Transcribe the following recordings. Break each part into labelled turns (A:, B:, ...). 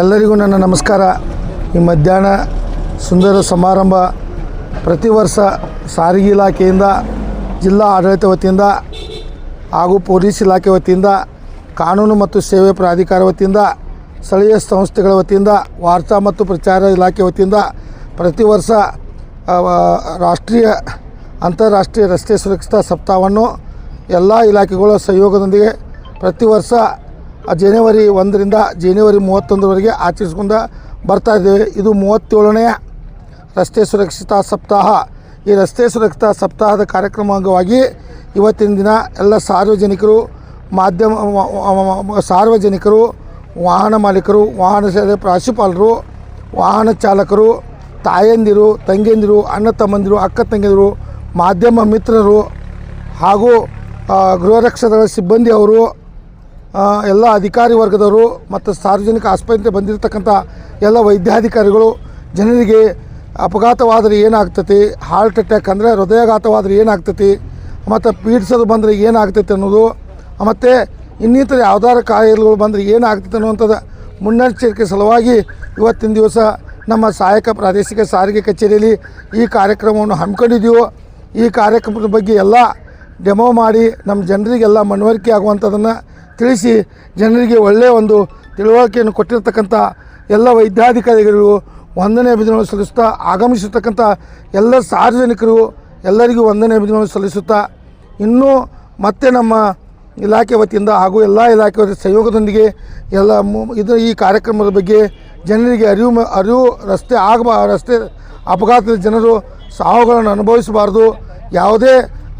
A: ಎಲ್ಲರಿಗೂ ನನ್ನ ನಮಸ್ಕಾರ. ಈ ಮಧ್ಯಾಹ್ನ ಸುಂದರ ಸಮಾರಂಭ ಪ್ರತಿ ವರ್ಷ ಸಾರಿಗೆ ಇಲಾಖೆಯಿಂದ, ಜಿಲ್ಲಾ ಆಡಳಿತ ವತಿಯಿಂದ ಹಾಗೂ ಪೊಲೀಸ್ ಇಲಾಖೆ ವತಿಯಿಂದ, ಕಾನೂನು ಮತ್ತು ಸೇವೆ ಪ್ರಾಧಿಕಾರ ವತಿಯಿಂದ, ಸ್ಥಳೀಯ ಸಂಸ್ಥೆಗಳ ವತಿಯಿಂದ, ವಾರ್ತಾ ಮತ್ತು ಪ್ರಚಾರ ಇಲಾಖೆ ವತಿಯಿಂದ ಪ್ರತಿ ವರ್ಷ ರಾಷ್ಟ್ರೀಯ, ಅಂತಾರಾಷ್ಟ್ರೀಯ ರಸ್ತೆ ಸುರಕ್ಷತಾ ಸಪ್ತಾಹವನ್ನು ಎಲ್ಲ ಇಲಾಖೆಗಳ ಸಹಯೋಗದೊಂದಿಗೆ ಪ್ರತಿ ವರ್ಷ ಜನವರಿ ಒಂದರಿಂದ ಜನವರಿ ಮೂವತ್ತೊಂದರವರೆಗೆ ಆಚರಿಸ್ಕೊಂಡು ಬರ್ತಾ ಇದ್ದೇವೆ ಇದು ಮೂವತ್ತೇಳನೆಯ ರಸ್ತೆ ಸುರಕ್ಷತಾ ಸಪ್ತಾಹ. ಈ ರಸ್ತೆ ಸುರಕ್ಷತಾ ಸಪ್ತಾಹದ ಕಾರ್ಯಕ್ರಮ ಅಂಗವಾಗಿ ಇವತ್ತಿನ ದಿನ ಎಲ್ಲ ಸಾರ್ವಜನಿಕರು ಮಾಧ್ಯಮ ಸಾರ್ವಜನಿಕರು ವಾಹನ ಮಾಲೀಕರು ವಾಹನ ಸೇವೆ ಪ್ರಾಂಶುಪಾಲರು ವಾಹನ ಚಾಲಕರು ತಾಯಂದಿರು ತಂಗಿಯಂದಿರು ಅಣ್ಣ ತಮ್ಮಂದಿರು ಅಕ್ಕ ತಂಗಿಯರು ಮಾಧ್ಯಮ ಮಿತ್ರರು ಹಾಗೂ ಆ, ಗೃಹ ರಕ್ಷಕರ ಸಿಬ್ಬಂದಿ ಅವರು ಆ, ಎಲ್ಲ ಅಧಿಕಾರಿ ವರ್ಗದವರು ಮತ್ತು ಸಾರ್ವಜನಿಕ ಆಸ್ಪತ್ರೆ ಬಂದಿರತಕ್ಕಂಥ ಎಲ್ಲ ವೈದ್ಯಾಧಿಕಾರಿಗಳು ಜನರಿಗೆ ಅಪಘಾತವಾದರೆ ಏನಾಗ್ತತಿ ಹಾರ್ಟ್ ಅಟ್ಯಾಕ್ ಅಂದರೆ ಹೃದಯಾಘಾತವಾದರೆ ಏನಾಗ್ತತಿ ಮತ್ತು ಪೀಡಿಸೋದು ಬಂದರೆ ಏನಾಗ್ತೈತೆ ಅನ್ನೋದು, ಮತ್ತು ಇನ್ನಿತರ ಯಾವ್ದಾರ ಕಾಯಿಲೆಗಳು ಬಂದರೆ ಏನಾಗ್ತೈತೆ ಅನ್ನುವಂಥದ್ದು ಮುನ್ನೆಚ್ಚರಿಕೆ ಸಲುವಾಗಿ ಇವತ್ತಿನ ದಿವಸ ನಮ್ಮ ಸಹಾಯಕ ಪ್ರಾದೇಶಿಕ ಸಾರಿಗೆ ಕಚೇರಿಯಲ್ಲಿ ಈ ಕಾರ್ಯಕ್ರಮವನ್ನು ಹಮ್ಮಿಕೊಂಡಿದ್ದೀವೋ, ಈ ಕಾರ್ಯಕ್ರಮದ ಬಗ್ಗೆ ಎಲ್ಲ ಡೆಮೋ ಮಾಡಿ ನಮ್ಮ ಜನರಿಗೆಲ್ಲ ಮನವರಿಕೆ ಆಗುವಂಥದ್ದನ್ನು ತಿಳಿಸಿ ಜನರಿಗೆ ಒಳ್ಳೆಯ ಒಂದು ತಿಳುವಳಿಕೆಯನ್ನು ಕೊಟ್ಟಿರ್ತಕ್ಕಂಥ ಎಲ್ಲ ವೈದ್ಯಾಧಿಕಾರಿಗಳಿಗೂ ವಂದನೆ ಅಭಿನಂದನೆ ಸಲ್ಲಿಸುತ್ತಾ, ಆಗಮಿಸಿರ್ತಕ್ಕಂಥ ಎಲ್ಲ ಸಾರ್ವಜನಿಕರು ಎಲ್ಲರಿಗೂ ವಂದನೆ ಅಭಿನಂದನೆ ಸಲ್ಲಿಸುತ್ತಾ, ಇನ್ನೂ ಮತ್ತೆ ನಮ್ಮ ಇಲಾಖೆ ವತಿಯಿಂದ ಹಾಗೂ ಎಲ್ಲ ಇಲಾಖೆಯ ಸಹಯೋಗದೊಂದಿಗೆ ಎಲ್ಲ ಇದು ಈ ಕಾರ್ಯಕ್ರಮದ ಬಗ್ಗೆ ಜನರಿಗೆ ಅರಿವು ಅರಿವು ರಸ್ತೆ ಆಗಬಾ ರಸ್ತೆ ಅಪಘಾತದ ಜನರು ಸಾವುಗಳನ್ನು ಅನುಭವಿಸಬಾರ್ದು, ಯಾವುದೇ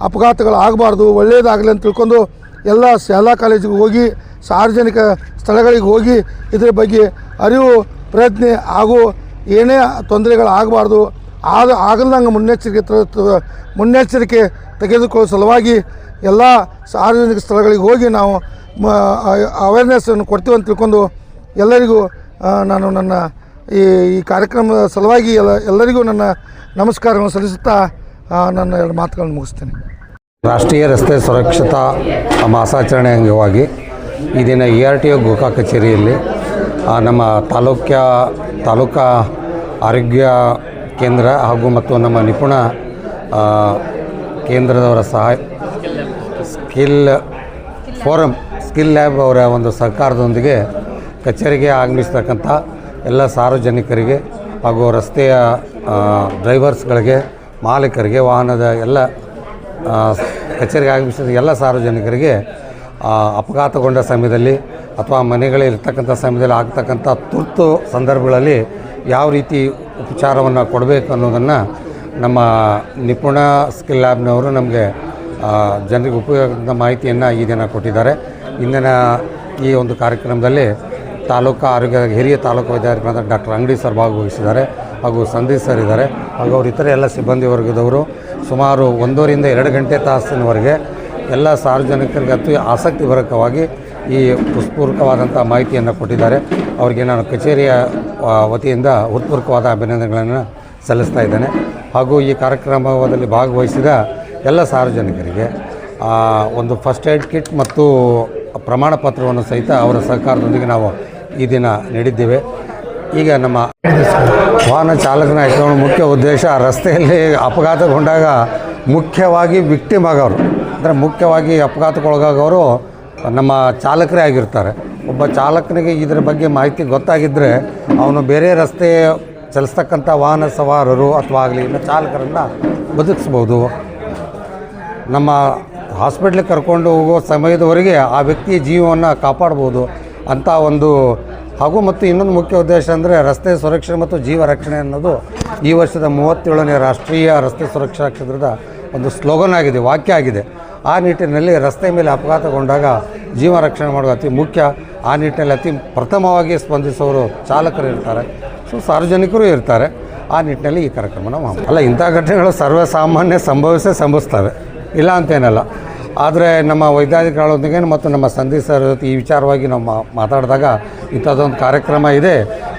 A: ಅಪಘಾತಗಳು ಆಗಬಾರ್ದು ಒಳ್ಳೆಯದಾಗಲಿ ಅಂತ ತಿಳ್ಕೊಂಡು ಎಲ್ಲ ಶಾಲಾ ಕಾಲೇಜಿಗೆ ಹೋಗಿ, ಸಾರ್ವಜನಿಕ ಸ್ಥಳಗಳಿಗೆ ಹೋಗಿ ಇದರ ಬಗ್ಗೆ ಅರಿವು, ಪ್ರಜ್ಞೆ ಹಾಗೂ ಏನೇ ತೊಂದರೆಗಳು ಆಗಬಾರ್ದು ಆಗ ಆಗಲ್ದಂಗೆ ಮುನ್ನೆಚ್ಚರಿಕೆ ಮುನ್ನೆಚ್ಚರಿಕೆ ತೆಗೆದುಕೊಳ್ಳೋ ಸಲುವಾಗಿ ಎಲ್ಲ ಸಾರ್ವಜನಿಕ ಸ್ಥಳಗಳಿಗೆ ಹೋಗಿ ನಾವು ಅವೇರ್ನೆಸ್ಸನ್ನು ಕೊಡ್ತೀವಿ ಅಂತ ತಿಳ್ಕೊಂಡು ಎಲ್ಲರಿಗೂ ನಾನು ನನ್ನ ಈ ಈ ಕಾರ್ಯಕ್ರಮದ ಸಲುವಾಗಿ ಎಲ್ಲ, ಎಲ್ಲರಿಗೂ ನನ್ನ ನಮಸ್ಕಾರವನ್ನು ಸಲ್ಲಿಸುತ್ತಾ ನನ್ನ ಎರಡು ಮಾತುಗಳನ್ನು ಮುಗಿಸ್ತೇನೆ.
B: ರಾಷ್ಟ್ರೀಯ ರಸ್ತೆ ಸುರಕ್ಷತಾ ಮಾಸಾಚರಣೆ ಅಂಗವಾಗಿ ಈ ದಿನ ಇ ಆರ್ ಟಿ ಒ ಗೋಕಾ ಕಚೇರಿಯಲ್ಲಿ ನಮ್ಮ ತಾಲೂಕ್ಯ, ತಾಲೂಕಾ ಆರೋಗ್ಯ ಕೇಂದ್ರ ಹಾಗೂ ಮತ್ತು ನಮ್ಮ ನಿಪುಣ ಕೇಂದ್ರದವರ ಸಹಾಯ, ಸ್ಕಿಲ್ ಫೋರಮ್ ಸ್ಕಿಲ್ ಲ್ಯಾಬ್ ಅವರ ಒಂದು ಸಹಕಾರದೊಂದಿಗೆ ಕಚೇರಿಗೆ ಆಗಮಿಸ್ತಕ್ಕಂಥ ಎಲ್ಲ ಸಾರ್ವಜನಿಕರಿಗೆ ಹಾಗೂ ರಸ್ತೆಯ ಡ್ರೈವರ್ಸ್ಗಳಿಗೆ ಮಾಲೀಕರಿಗೆ ವಾಹನದ ಎಲ್ಲ ಕಚೇರಿಗೆ ಆಗಮಿಸಿದ ಎಲ್ಲ ಸಾರ್ವಜನಿಕರಿಗೆ ಅಪಘಾತಗೊಂಡ ಸಮಯದಲ್ಲಿ ಅಥವಾ ಮನೆಗಳಿರ್ತಕ್ಕಂಥ ಸಮಯದಲ್ಲಿ ಆಗ್ತಕ್ಕಂಥ ತುರ್ತು ಸಂದರ್ಭಗಳಲ್ಲಿ ಯಾವ ರೀತಿ ಉಪಚಾರವನ್ನು ಕೊಡಬೇಕು ಅನ್ನೋದನ್ನು ನಮ್ಮ ನಿಪುಣ ಸ್ಕಿಲ್ ಲ್ಯಾಬ್ನವರು ನಮಗೆ ಜನರಿಗೆ ಉಪಯೋಗದ ಮಾಹಿತಿಯನ್ನು ಈ ದಿನ ಕೊಟ್ಟಿದ್ದಾರೆ. ಇಂದಿನ ಈ ಒಂದು ಕಾರ್ಯಕ್ರಮದಲ್ಲಿ ತಾಲೂಕು ಆರೋಗ್ಯ ಹಿರಿಯ ತಾಲೂಕು ವೈದ್ಯಾಧಿಕಾರಿ ಡಾಕ್ಟರ್ ಅಂಗಡಿ ಸರ್ ಭಾಗವಹಿಸಿದ್ದಾರೆ. ಹಾಗೂ ಸಂದೀಪ್ ಸರ್ ಇದ್ದಾರೆ. ಹಾಗೂ ಅವ್ರ ಇತರ ಎಲ್ಲ ಸಿಬ್ಬಂದಿ ವರ್ಗದವರು ಸುಮಾರು ಒಂದೂವರಿಂದ ಎರಡು ಗಂಟೆ ತಾಸಿನವರೆಗೆ ಎಲ್ಲ ಸಾರ್ವಜನಿಕರಿಗೆ ಅತಿ ಬರಕವಾಗಿ ಈ ಪುಷ್ಪೂರ್ವಕವಾದಂಥ ಮಾಹಿತಿಯನ್ನು ಕೊಟ್ಟಿದ್ದಾರೆ. ಅವರಿಗೆ ನಾನು ಕಚೇರಿಯ ವತಿಯಿಂದ ಹೃತ್ಪೂರ್ವಕವಾದ ಅಭಿನಂದನೆಗಳನ್ನು ಸಲ್ಲಿಸ್ತಾ ಇದ್ದೇನೆ. ಹಾಗೂ ಈ ಕಾರ್ಯಕ್ರಮದಲ್ಲಿ ಭಾಗವಹಿಸಿದ ಎಲ್ಲ ಸಾರ್ವಜನಿಕರಿಗೆ ಒಂದು ಫಸ್ಟ್ ಏಡ್ ಕಿಟ್ ಮತ್ತು ಪ್ರಮಾಣ ಪತ್ರವನ್ನು ಸಹಿತ ಅವರ ಸಹಕಾರದೊಂದಿಗೆ ನಾವು ಈ ದಿನ ನೀಡಿದ್ದೇವೆ. ಈಗ ನಮ್ಮ ವಾಹನ ಚಾಲಕನ ಇಟ್ಕೊಳ್ಳೋ ಮುಖ್ಯ ಉದ್ದೇಶ ರಸ್ತೆಯಲ್ಲಿ ಅಪಘಾತಗೊಂಡಾಗ ಮುಖ್ಯವಾಗಿ ವಿಕ್ಟಿಮ್ ಆಗೋರು. ಅಂದರೆ ಮುಖ್ಯವಾಗಿ ಅಪಘಾತಕ್ಕೊಳಗಾಗೋರು ನಮ್ಮ ಚಾಲಕರೇ ಆಗಿರ್ತಾರೆ. ಒಬ್ಬ ಚಾಲಕನಿಗೆ ಇದರ ಬಗ್ಗೆ ಮಾಹಿತಿ ಗೊತ್ತಾಗಿದ್ದರೆ ಅವನು ಬೇರೆ ರಸ್ತೆ ಚಲಿಸ್ತಕ್ಕಂಥ ವಾಹನ ಸವಾರರು ಅಥವಾ ಆಗಲಿ ಇನ್ನು ಚಾಲಕರನ್ನು ಬದುಕಿಸ್ಬೋದು. ನಮ್ಮ ಹಾಸ್ಪಿಟ್ಲಿಗೆ ಕರ್ಕೊಂಡು ಹೋಗೋ ಸಮಯದವರೆಗೆ ಆ ವ್ಯಕ್ತಿಯ ಜೀವವನ್ನು ಕಾಪಾಡ್ಬೋದು ಅಂತ ಒಂದು ಹಾಗೂ ಮತ್ತು ಇನ್ನೊಂದು ಮುಖ್ಯ ಉದ್ದೇಶ ಅಂದರೆ ರಸ್ತೆ ಸುರಕ್ಷೆ ಮತ್ತು ಜೀವ ರಕ್ಷಣೆ ಅನ್ನೋದು ಈ ವರ್ಷದ ಮೂವತ್ತೇಳನೇ ರಾಷ್ಟ್ರೀಯ ರಸ್ತೆ ಸುರಕ್ಷಾ ಕ್ಷೇತ್ರದ ಒಂದು ಸ್ಲೋಗನ್ ಆಗಿದೆ, ವಾಕ್ಯ ಆಗಿದೆ. ಆ ನಿಟ್ಟಿನಲ್ಲಿ ರಸ್ತೆ ಮೇಲೆ ಅಪಘಾತಗೊಂಡಾಗ ಜೀವ ರಕ್ಷಣೆ ಮಾಡೋದು ಅತಿ ಮುಖ್ಯ, ಆ ನಿಟ್ಟಿನಲ್ಲಿ ಅತಿ ಪ್ರಥಮವಾಗಿ ಸ್ಪಂದಿಸೋರು ಚಾಲಕರು ಇರ್ತಾರೆ. ಸೊ, ಸಾರ್ವಜನಿಕರು ಇರ್ತಾರೆ. ಆ ನಿಟ್ಟಿನಲ್ಲಿ ಈ ಕಾರ್ಯಕ್ರಮನ ಮಾಡಿ ಅಲ್ಲ, ಇಂಥ ಘಟನೆಗಳು ಸರ್ವಸಾಮಾನ್ಯ ಸಂಭವಿಸೇ ಸಂಭವಿಸ್ತವೆ. ಇಲ್ಲ ಅಂತೇನಲ್ಲ. ಆದರೆ ನಮ್ಮ ವೈದ್ಯಾಧಿಕಾರಿಗಳೊಂದಿಗೆ ಮತ್ತು ನಮ್ಮ ಸಂದೀಪ್ ಸರ್ ಜೊತೆ ಈ ವಿಚಾರವಾಗಿ ನಾವು ಮಾತಾಡಿದಾಗ ಇಂಥದ್ದೊಂದು ಕಾರ್ಯಕ್ರಮ ಇದೆ.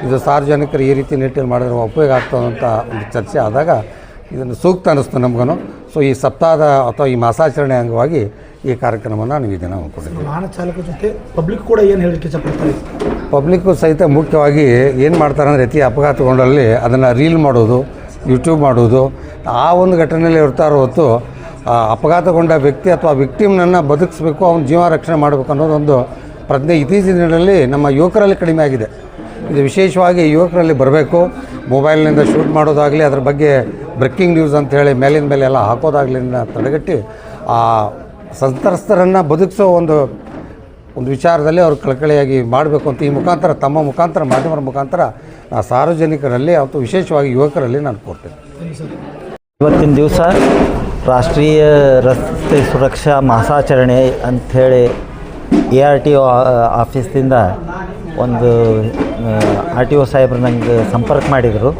B: ಇದು ಸಾರ್ವಜನಿಕರು ಈ ರೀತಿ ನಿಟ್ಟಿನಲ್ಲಿ ಮಾಡಿದ್ರೆ ಉಪಯೋಗ ಆಗ್ತದಂತ ಒಂದು ಚರ್ಚೆ ಆದಾಗ ಇದನ್ನು ಸೂಕ್ತ ಅನ್ನಿಸ್ತು ನಮಗೂ ಸೊ ಈ ಸಪ್ತಾಹದ ಅಥವಾ ಈ ಮಾಸಾಚರಣೆ ಅಂಗವಾಗಿ ಈ ಕಾರ್ಯಕ್ರಮವನ್ನು ನಾವು ಇದನ್ನು ದಿನ ಹಮ್ಮಿಕೊಂಡಿದ್ದೀವಿ.
A: ವಾಹನ ಚಾಲಕ ಜೊತೆ ಪಬ್ಲಿಕ್ ಕೂಡ ಏನು ಹೇಳಲಿಕ್ಕೆ ಇಷ್ಟಪಡ್ತಾರೆ?
B: ಪಬ್ಲಿಕ್ಕು ಸಹಿತ ಮುಖ್ಯವಾಗಿ ಏನು ಮಾಡ್ತಾರೆ ಅಂದರೆ ಅತಿ ಅಪಘಾತಗೊಂಡಲ್ಲಿ ಅದನ್ನು ರೀಲ್ ಮಾಡೋದು ಯೂಟ್ಯೂಬ್ ಮಾಡೋದು ಆ ಒಂದು ಘಟನೆಯಲ್ಲಿ ಇರ್ತಾರೋ ಹೊತ್ತು ಅಪಘಾತಗೊಂಡ ವ್ಯಕ್ತಿ ಅಥವಾ ವಿಕ್ಟಿಮ್ನನ್ನು ಬದುಕಿಸ್ಬೇಕು, ಅವನ ಜೀವ ರಕ್ಷಣೆ ಮಾಡಬೇಕು ಅನ್ನೋದು ಒಂದು ಪ್ರಜ್ಞೆ ಇತ್ತೀಚಿನ ದಿನಗಳಲ್ಲಿ ನಮ್ಮ ಯುವಕರಲ್ಲಿ ಕಡಿಮೆ ಆಗಿದೆ. ಇದು ವಿಶೇಷವಾಗಿ ಯುವಕರಲ್ಲಿ ಬರಬೇಕು. ಮೊಬೈಲ್ನಿಂದ ಶೂಟ್ ಮಾಡೋದಾಗಲಿ, ಅದ್ರ ಬಗ್ಗೆ ಬ್ರೇಕಿಂಗ್ ನ್ಯೂಸ್ ಅಂತ ಹೇಳಿ ಮೇಲಿನ ಮೇಲೆ ಎಲ್ಲ ಹಾಕೋದಾಗಲಿ ತಡೆಗಟ್ಟಿ, ಆ ಸಂತ್ರಸ್ತರನ್ನು ಬದುಕಿಸೋ ಒಂದು ಒಂದು ವಿಚಾರದಲ್ಲಿ ಅವರು ಕಳಕಳಿಯಾಗಿ ಮಾಡಬೇಕು ಅಂತ ಈ ಮುಖಾಂತರ, ತಮ್ಮ ಮುಖಾಂತರ, ಮಾಧ್ಯಮರ ಮುಖಾಂತರ ಸಾರ್ವಜನಿಕರಲ್ಲಿ ಅಥವಾ ವಿಶೇಷವಾಗಿ ಯುವಕರಲ್ಲಿ ನಾನು ಕೊಡ್ತೇನೆ
C: ಇವತ್ತಿನ ದಿವಸ ರಾಷ್ಟ್ರೀಯ ರಸ್ತೆ ಸುರಕ್ಷಾ ಮಾಸಾಚರಣೆ ಅಂಥೇಳಿ ಎ ಆರ್ ಟಿ ಒ ಆಫೀಸ್ದಿಂದ ಒಂದು ಆರ್ ಟಿ ಒ ಸಾಹೇಬ್ರು ನಂಗೆ ಸಂಪರ್ಕ ಮಾಡಿದರು.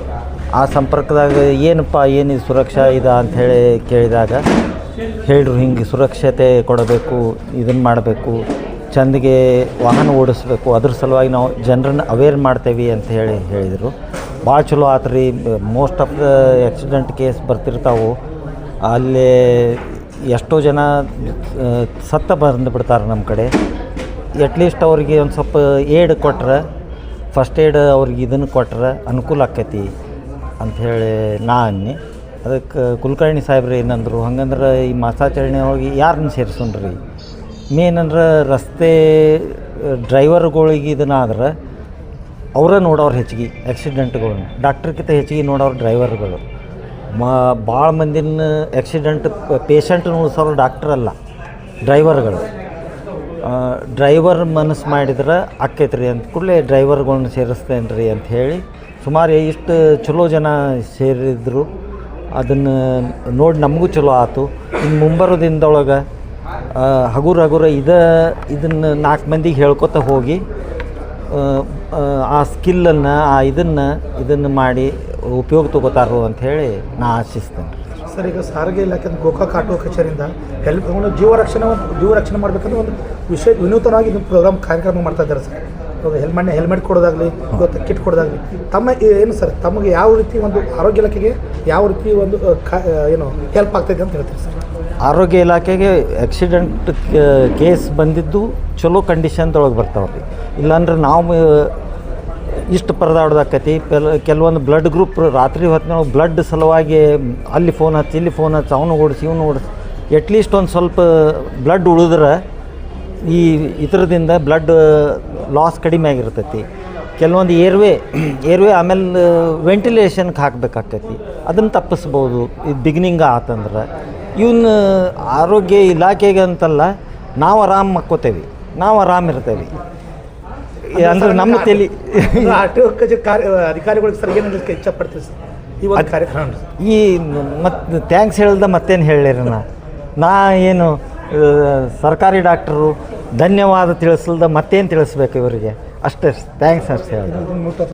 C: ಆ ಸಂಪರ್ಕದಾಗ ಏನಪ್ಪ, ಏನು ಸುರಕ್ಷಾ ಇದ ಅಂಥೇಳಿ ಕೇಳಿದಾಗ ಹೇಳಿದ್ರು ಹಿಂಗೆ ಸುರಕ್ಷತೆ ಕೊಡಬೇಕು ಇದನ್ನು ಮಾಡಬೇಕು, ಚಂದಿಗೆ ವಾಹನ ಓಡಿಸ್ಬೇಕು, ಅದ್ರ ಸಲುವಾಗಿ ನಾವು ಜನರನ್ನು ಅವೇರ್ ಮಾಡ್ತೇವೆ ಅಂತ ಹೇಳಿ ಹೇಳಿದರು. ಭಾಳ ಚಲೋ ಆತ್ರಿ most of the accident case ಬರ್ತಿರ್ತಾವೆ. ಅಲ್ಲಿ ಎಷ್ಟೋ ಜನ ಸತ್ತ ಬಂದು ಬಿಡ್ತಾರೆ ನಮ್ಮ ಕಡೆ. ಅಟ್ಲೀಸ್ಟ್ ಅವ್ರಿಗೆ ಒಂದು ಸ್ವಲ್ಪ ಏಡ್ ಕೊಟ್ರೆ ಫಸ್ಟ್ ಏಡ್ ಅವ್ರಿಗೆ ಇದನ್ನು ಕೊಟ್ರೆ ಅನುಕೂಲ ಆಕೈತಿ ಅಂಥೇಳಿ ನಾ ಅನ್ನಿ. ಅದಕ್ಕೆ ಕುಲಕರ್ಣಿ ಸಾಹೇಬ್ರು ಏನಂದ್ರು, ಹಂಗಂದ್ರೆ ಈ ಮಾಸಾಚರಣೆ ಹೋಗಿ ಯಾರನ್ನ ಸೇರಿಸೋಣ್ರಿ? ಮೇನ್ ಅಂದ್ರೆ ರಸ್ತೆ, ಡ್ರೈವರ್ಗಳಿಗೆ ಇದನ್ನ ಆದ್ರೆ ಅವರ ನೋಡೋರು ಹೆಚ್ಚಿಗೆ ಆಕ್ಸಿಡೆಂಟ್ಗಳನ್ನ ಡಾಕ್ಟ್ರ್ಕಿಂತ ಹೆಚ್ಚಿಗೆ ನೋಡೋರು ಡ್ರೈವರ್ಗಳು. ಮ ಭಾಳ ಮಂದಿನ ಆಕ್ಸಿಡೆಂಟ್ ಪೇಷಂಟ್ ಉಳಿಸೋರು ಡಾಕ್ಟರ್ ಅಲ್ಲ ಡ್ರೈವರ್ಗಳು ಡ್ರೈವರ್ ಮನಸ್ಸು ಮಾಡಿದ್ರೆ ಆಕೈತೆ ರೀ ಅಂತ ಕೂಡಲೇ ಡ್ರೈವರ್ಗಳನ್ನ ಸೇರಿಸ್ತೇನೆ ರೀ ಅಂತ ಹೇಳಿ ಸುಮಾರು ಇಷ್ಟು ಚಲೋ ಜನ ಸೇರಿದ್ರು. ಅದನ್ನು ನೋಡಿ ನಮಗೂ ಚಲೋ ಆಯ್ತು ಇನ್ನು ಮುಂಬರೋ ದಿನದೊಳಗೆ ಹಗುರ ಹಗುರ ಇದ, ಇದನ್ನು ನಾಲ್ಕು ಮಂದಿಗೆ ಹೇಳ್ಕೊತ ಹೋಗಿ ಆ, ಸ್ಕಿಲ್ಲನ್ನು ಆ ಇದನ್ನು ಇದನ್ನು ಮಾಡಿ ಉಪಯೋಗ ತಗೊತಾರದು ಅಂತ ಹೇಳಿ ನಾ ಆಶಿಸ್ತೇನೆ.
A: ಸರ್ ಈಗ ಸಾರಿಗೆ ಇಲಾಖೆ ಗೋಕಾಕ್ ಆಟೋ ಕಚೇರಿಯಿಂದ ಹೆಲ್ಪ್ ತಗೊಂಡು ಜೀವ ರಕ್ಷಣೆ ಜೀವ ರಕ್ಷಣೆ ಮಾಡಬೇಕಂದ್ರೆ ಒಂದು ವಿಶೇಷ ವಿನೂತನವಾಗಿ ಇದು ಪ್ರೋಗ್ರಾಮ್ ಕಾರ್ಯಕ್ರಮ ಮಾಡ್ತಾ ಇದ್ದಾರೆ ಸರ್. ಇವಾಗ ಹೆಲ್ಮೆಟ್ ಹೆಲ್ಮೆಟ್ ಕೊಡೋದಾಗಲಿ ಇವತ್ತು ಕಿಟ್ ಕೊಡೋದಾಗಲಿ ತಮ್ಮ ಏನು ಸರ್ ತಮಗೆ ಯಾವ ರೀತಿ ಒಂದು ಆರೋಗ್ಯ ಇಲಾಖೆಗೆ ಯಾವ ರೀತಿ ಒಂದು ಏನು ಹೆಲ್ಪ್ ಆಗ್ತೈತೆ ಅಂತ ಹೇಳ್ತೀರಿ ಸರ್?
C: ಆರೋಗ್ಯ ಇಲಾಖೆಗೆ ಆಕ್ಸಿಡೆಂಟ್ ಕೇಸ್ ಬಂದಿದ್ದು ಚಲೋ ಕಂಡೀಷನ್ದೊಳಗೆ ರೀ ಇಲ್ಲಾಂದ್ರೆ ನಾವು ಇಷ್ಟು ಪರದಾಡ್ದಾಕತಿ. ಕೆಲ ಕೆಲವೊಂದು ಬ್ಲಡ್ ಗ್ರೂಪ್ ರಾತ್ರಿ ಹೊತ್ತಿನೊಳಗೆ ಬ್ಲಡ್ ಸಲುವಾಗಿ ಅಲ್ಲಿ ಫೋನ್ ಹಚ್ಚಿ, ಇಲ್ಲಿ ಫೋನ್ ಹಚ್ಚಿ, ಅವನು ಓಡಿಸಿ, ಇವನು ಓಡಿಸಿ. ಎಟ್ಲೀಸ್ಟ್ ಒಂದು ಸ್ವಲ್ಪ ಬ್ಲಡ್ ಉಳಿದ್ರೆ ಈ ಇದರದಿಂದ ಬ್ಲಡ್ ಲಾಸ್ ಕಡಿಮೆ ಆಗಿರ್ತೈತಿ. ಕೆಲವೊಂದು ಏರ್ವೇ ಏರ್ವೇ ಆಮೇಲೆ ವೆಂಟಿಲೇಷನ್ಗೆ ಹಾಕಬೇಕಾಗ್ತೈತಿ ಅದನ್ನು ತಪ್ಪಿಸ್ಬೋದು. ಈ ಬಿಗಿನಿಂಗ್ ಆತಂದ್ರೆ. ಇವನ್ನ ಆರೋಗ್ಯ ಇಲಾಖೆಗೆ ಅಂತಲ್ಲ ನಾವು ಆರಾಮ್ ಮಕ್ಕೋತೇವೆ ನಾವು ಆರಾಮ್ ಇರ್ತೇವೆ. ಅಂದ್ರೆ ನಮ್ಮ ತಲೆ
A: ಅಧಿಕಾರಿಗಳಿಗೆ ಸರ್ ಏನು ಹೇಳಲಿಕ್ಕೆ ಇಷ್ಟಪಡ್ತೀವಿ ಸರ್? ಈ ಒಂದು ಕಾರ್ಯಕ್ರಮ.
C: ಈ ಮತ್ತು ಥ್ಯಾಂಕ್ಸ್ ಹೇಳ್ದ ಮತ್ತೇನು ಹೇಳಿರಿ ನಾ? ನಾ ಏನು ಸರ್ಕಾರಿ ಡಾಕ್ಟರು ಧನ್ಯವಾದ ತಿಳಿಸಲ್ದ ಮತ್ತೇನು ತಿಳಿಸ್ಬೇಕು ಇವರಿಗೆ? ಅಷ್ಟೇ ಥ್ಯಾಂಕ್ಸ್ ಅಷ್ಟೇ ಹೇಳಿದೆ.